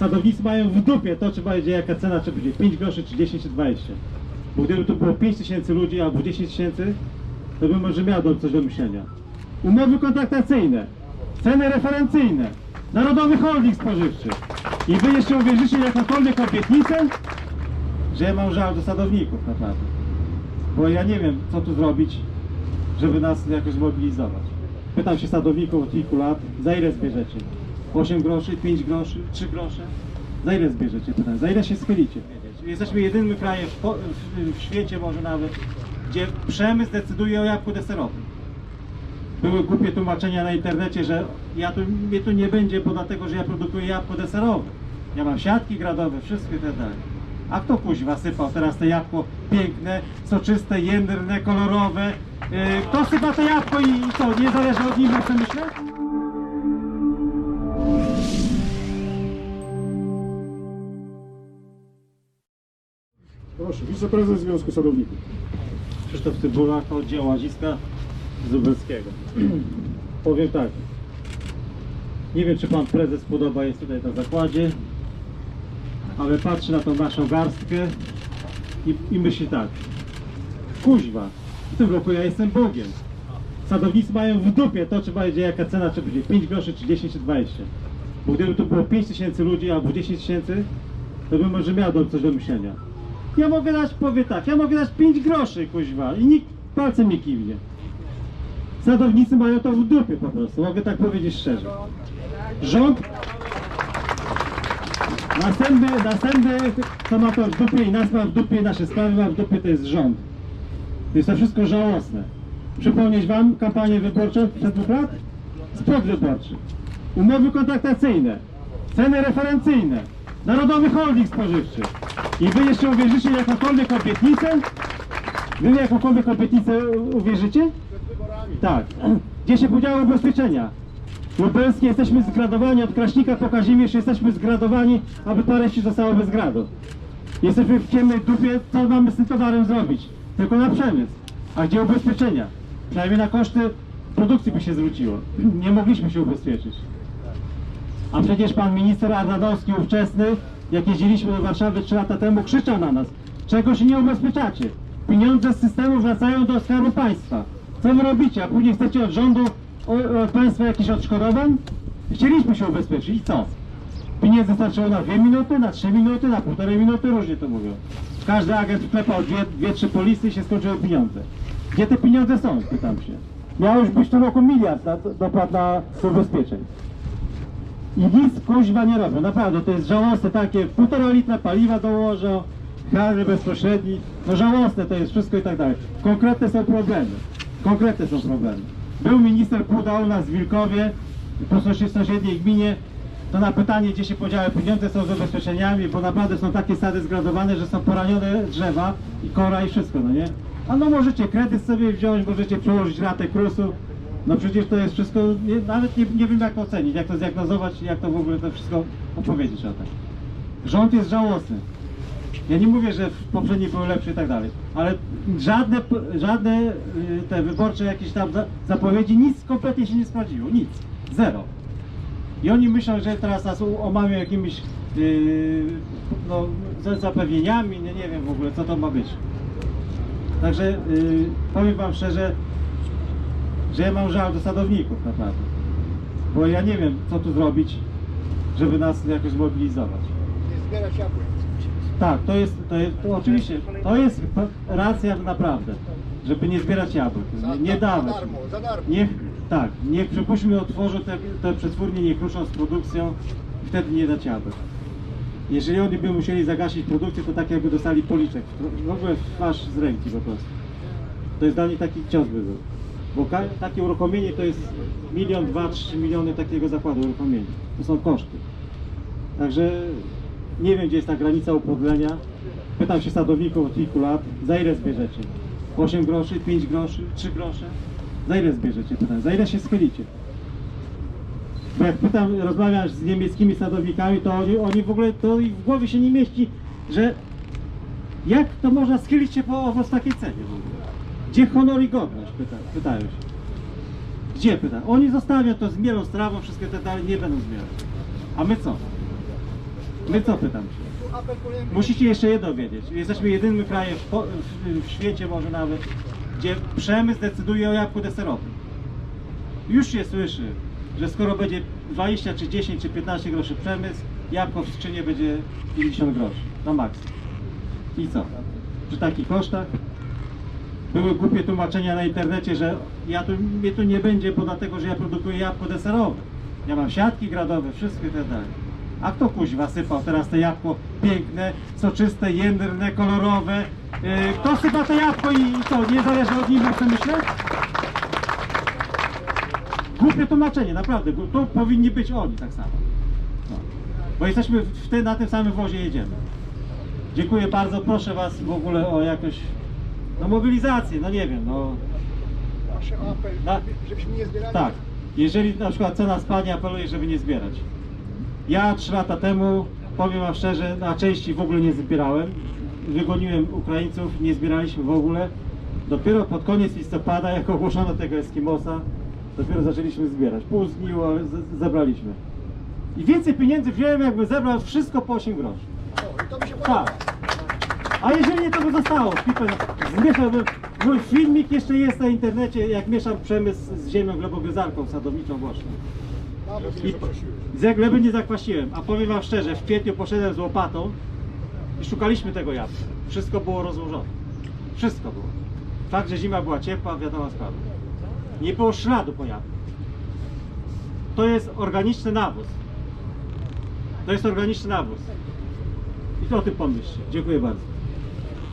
sadownicy mają w dupie to, czy będzie jaka cena, czy będzie 5 groszy, czy 10, czy 20. Bo gdyby tu było 5 tysięcy ludzi albo 10 tysięcy, to bym może miał coś do myślenia. Umowy kontraktacyjne, ceny referencyjne, Narodowy Holding Spożywczy. I wy jeszcze uwierzycie jakąkolwiek obietnicę, że ja mam żal do sadowników naprawdę. Bo ja nie wiem, co tu zrobić, żeby nas jakoś zmobilizować. Pytam się sadowników od kilku lat, za ile zbierzecie? 8 groszy, 5 groszy, 3 grosze? Za ile zbierzecie? Pytam, za ile się schylicie? Jesteśmy jedynym krajem w, w, świecie może nawet, gdzie przemysł decyduje o jabłku deserowym. Były głupie tłumaczenia na internecie, że ja tu, mnie tu nie będzie, bo dlatego, że ja produkuję jabłko deserowe. Ja mam siatki gradowe, wszystko i tak dalej. A kto kuźwa sypał teraz te jabłko piękne, soczyste, jędrne, kolorowe? Yy, kto sypa to jabłko i, i co, nie zależy od nich, to myślę? Proszę, wiceprezes Związku Sadowników. Krzysztof Cybula, oddział Łaziska z Lubelskiego. Powiem tak. Nie wiem, czy pan prezes podoba jest tutaj na zakładzie, ale patrzy na tą naszą garstkę i, i myśli tak. Kuźwa, w tym roku ja jestem Bogiem. Sadownicy mają w dupie to, czy będzie jaka cena, czy będzie 5 groszy, czy 10, czy 20. Bo gdyby tu było 5 tysięcy ludzi albo 10 tysięcy, to bym może miał coś do myślenia. Ja mogę dać, powie tak, ja mogę dać 5 groszy, kuźwa, i nikt palcem nie kiwnie. Sadownicy mają to w dupie po prostu, mogę tak powiedzieć szczerze. Rząd... Następny, następny, co ma to w dupie i nas ma w dupie, nasze sprawy ma w dupie, to jest rząd. To jest to wszystko żałosne. Przypomnieć Wam kampanię wyborczą przed dwóch lat? Wyborczy. Umowy kontraktacyjne, ceny referencyjne, Narodowy Holding Spożywczy. I Wy jeszcze uwierzycie w jakąkolwiek obietnicę? Wy w jakąkolwiek obietnicę uwierzycie? Tak. Gdzie się podziały ubezpieczenia? Lubelskie jesteśmy zgradowani od Kraśnika po Kazimierz, jesteśmy zgradowani, aby parę wsi zostało bez gradu. Jesteśmy w ciemnej dupie, co mamy z tym towarem zrobić? Tylko na przemysł. A gdzie ubezpieczenia? Przynajmniej na koszty produkcji by się zwróciło. Nie mogliśmy się ubezpieczyć. A przecież pan minister Ardanowski ówczesny, jak jeździliśmy do Warszawy 3 lata temu, krzyczał na nas, czego się nie ubezpieczacie? Pieniądze z systemu wracają do skarbu państwa. Co wy robicie? A później chcecie od rządu, od państwa jakichś odszkodowań? Chcieliśmy się ubezpieczyć i co? Pieniędzy starczyło na 2 minuty, na 3 minuty, na półtorej minuty, różnie to mówią. Każdy agent wklepał dwie, dwie, trzy polisy i się skończyły pieniądze. Gdzie te pieniądze są? Pytam się. Miało już być w tym roku miliard dopłat na ubezpieczeń. I nic kuźwa nie robią, naprawdę, to jest żałosne takie, półtora litra paliwa dołożą, handel bezpośredni, no żałosne to jest wszystko i tak dalej. Konkretne są problemy, konkretne są problemy. Był minister Puda u nas w Wilkowie, po sąsiedniej gminie, to na pytanie, gdzie się podziały pieniądze są z ubezpieczeniami, bo naprawdę są takie sady zgradowane, że są poranione drzewa i kora i wszystko, no nie? A no możecie kredyt sobie wziąć, możecie przełożyć ratę krusu, no przecież to jest wszystko, nie, nawet nie, nie wiem jak to ocenić, jak to zdiagnozować, jak to w ogóle to wszystko opowiedzieć o tym. Rząd jest żałosny. Ja nie mówię, że w poprzedniej były lepsze i tak dalej, ale żadne, żadne y, te wyborcze jakieś tam za- zapowiedzi, nic kompletnie się nie sprawdziło, nic, zero. I oni myślą, że teraz nas omamią jakimiś yy, no, za- zapewnieniami, nie, nie wiem w ogóle co to ma być. Także yy, powiem Wam szczerze, że ja mam żal do sadowników naprawdę. Bo ja nie wiem co tu zrobić, żeby nas jakoś zmobilizować. Nie zbierać jabłek. Tak, to jest, to jest to oczywiście, to jest racja naprawdę, żeby nie zbierać jabłek, nie, dawać. Za darmo, za darmo. Niech, tak, niech przypuśćmy otworzą te, te przetwórnie, niech ruszą z produkcją wtedy nie dać jabłek. Jeżeli oni by musieli zagasić produkcję, to tak jakby dostali policzek, w ogóle w twarz z ręki po prostu. To jest dla nich taki cios by był. Bo takie uruchomienie to jest milion, dwa, trzy miliony takiego zakładu uruchomienia. To są koszty. Także nie wiem, gdzie jest ta granica upodlenia. Pytam się sadowników od kilku lat, za ile zbierzecie? 8 groszy, 5 groszy, 3 grosze? Za ile zbierzecie? Pytam, za ile się schylicie? Bo jak pytam, rozmawiam z niemieckimi sadownikami, to oni, oni w ogóle, to ich w głowie się nie mieści, że jak to można schylić się po owoc takiej cenie w ogóle? Gdzie honor i godność? Pyta, pytają się. Gdzie pytają? Oni zostawią to, zmielą z trawą, wszystkie te dalej nie będą zmielać. A my co? My co pytam się? Musicie jeszcze jedno wiedzieć. Jesteśmy jedynym krajem w, w, w świecie może nawet, gdzie przemysł decyduje o jabłku deserowym. Już się słyszy, że skoro będzie 20 czy 10 czy 15 groszy przemysł, jabłko w skrzynie będzie 50 groszy. Na maks. I co? Przy takich kosztach? Były głupie tłumaczenia na internecie, że ja tu, mnie tu nie będzie, bo dlatego, że ja produkuję jabłko deserowe. Ja mam siatki gradowe, wszystko i tak dalej. A kto kuźwa sypał teraz te jabłko piękne, soczyste, jędrne, kolorowe? Yy, kto sypa to jabłko i, i co, nie zależy od nich, to myślę? Głupie tłumaczenie, naprawdę. To powinni być oni tak samo. No. Bo jesteśmy w te, na tym samym wozie jedziemy. Dziękuję bardzo, proszę Was w ogóle o jakąś no mobilizację, no nie wiem, no Nasz apel, Tak. żebyśmy nie zbierali. tak. Jeżeli na przykład cena spadnie, apeluję, żeby nie zbierać. Ja trzy lata temu, powiem Wam szczerze, na części w ogóle nie zbierałem. Wygoniłem Ukraińców, nie zbieraliśmy w ogóle. Dopiero pod koniec listopada, jak ogłoszono tego Eskimosa, dopiero zaczęliśmy zbierać. Pół zgniło, ale zebraliśmy. I więcej pieniędzy wziąłem, jakby zebrał wszystko po 8 groszy. O, i to mi się podoba. Tak. A jeżeli nie, to by zostało. Zmieszałbym. Mój filmik jeszcze jest na internecie, jak mieszam przemysł z ziemią glebogryzarką sadowniczą właśnie. I z gleby nie zakwasiłem. A powiem wam szczerze, w kwietniu poszedłem z łopatą i szukaliśmy tego jabłka. Wszystko było rozłożone. Wszystko było. Fakt, że zima była ciepła, wiadomo sprawa. Nie było śladu po jabłku. To jest organiczny nawóz. To jest organiczny nawóz. I to o tym pomyślcie. Dziękuję bardzo.